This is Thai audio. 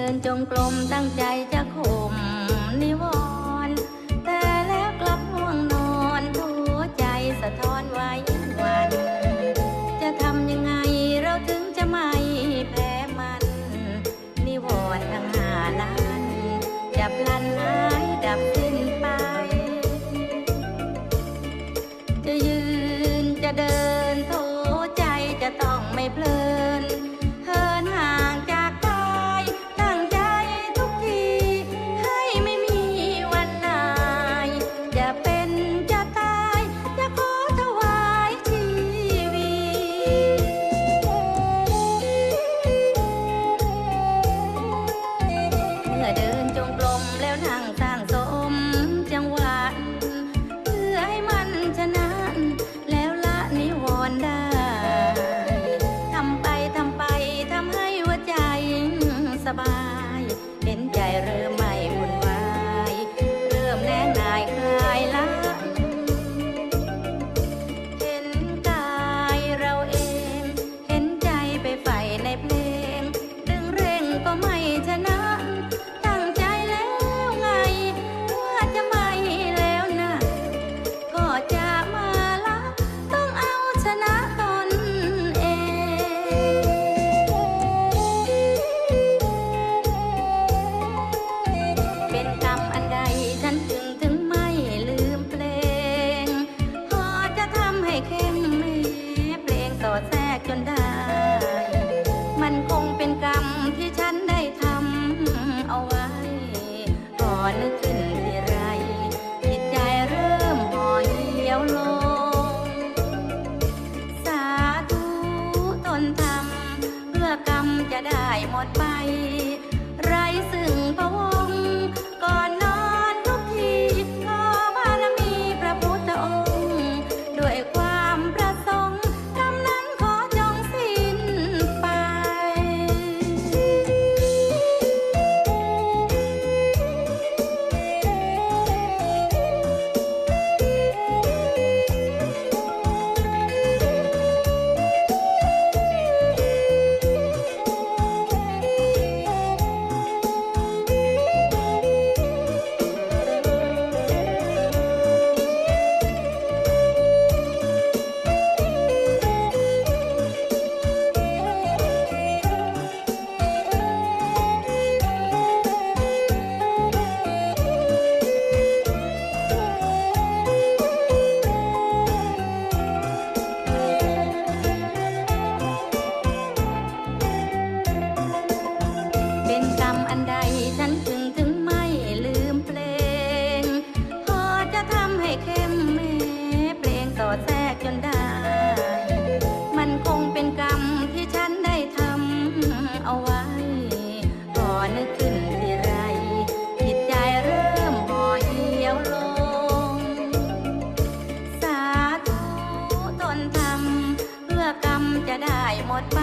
ดินจงกลมตั้งใจจะข่มนิวรณ์แต่แล้วกลับห่วงนอนหัวใจสะท้อนไว้วัน จะทำยังไงเราถึงจะไม่แพ้มัน นิวรณ์ทั้งหานั้นจะพลันหายดับ วันนึกขึ้น็นกรรมอันใดฉันถึงถึงไม่ลืมเพลง พอจะทำให้เข้มเมเพลงต่อแทรกจนได้ มันคงเป็นกรรมที่ฉันได้ทำเอาไว้ก่อนึกขึ้นทีไรจิตใจเริ่มห่อเหี่ยวลง สาธุตนทำเพื่อกรรมจะได้หมดไป